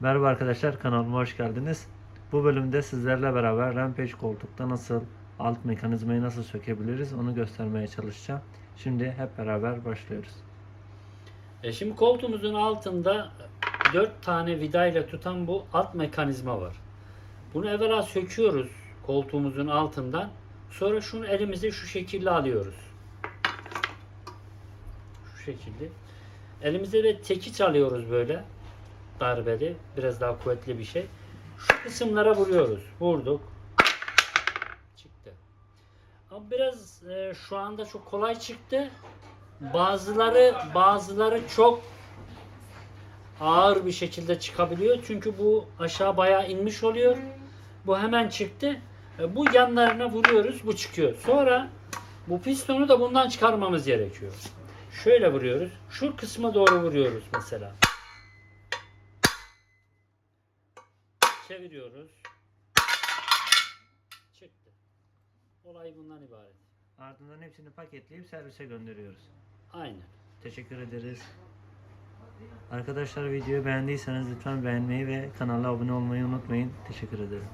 Merhaba arkadaşlar kanalıma hoş geldiniz. Bu bölümde sizlerle beraber Rampage koltukta nasıl alt mekanizmayı nasıl sökebiliriz onu göstermeye çalışacağım. Şimdi hep beraber başlıyoruz. E şimdi koltuğumuzun altında 4 tane vidayla tutan bu alt mekanizma var. Bunu evvela söküyoruz koltuğumuzun altından. Sonra şunu elimize şu şekilde alıyoruz. Şu şekilde. Elimize de tekiç alıyoruz böyle. Darbeli. Biraz daha kuvvetli bir şey. Şu kısımlara vuruyoruz. Vurduk. Çıktı. Ama biraz e, şu anda çok kolay çıktı. Bazıları bazıları çok ağır bir şekilde çıkabiliyor. Çünkü bu aşağı bayağı inmiş oluyor. Bu hemen çıktı. E, Bu yanlarına vuruyoruz. Bu çıkıyor. Sonra bu pistonu da bundan çıkarmamız gerekiyor. Şöyle vuruyoruz. Şu kısma doğru vuruyoruz mesela. Çeviriyoruz. Çıktı. Olay bundan ibaret. Ardından hepsini paketleyip servise gönderiyoruz. Aynen. Teşekkür ederiz. Arkadaşlar videoyu beğendiyseniz lütfen beğenmeyi ve kanala abone olmayı unutmayın. Teşekkür ederim.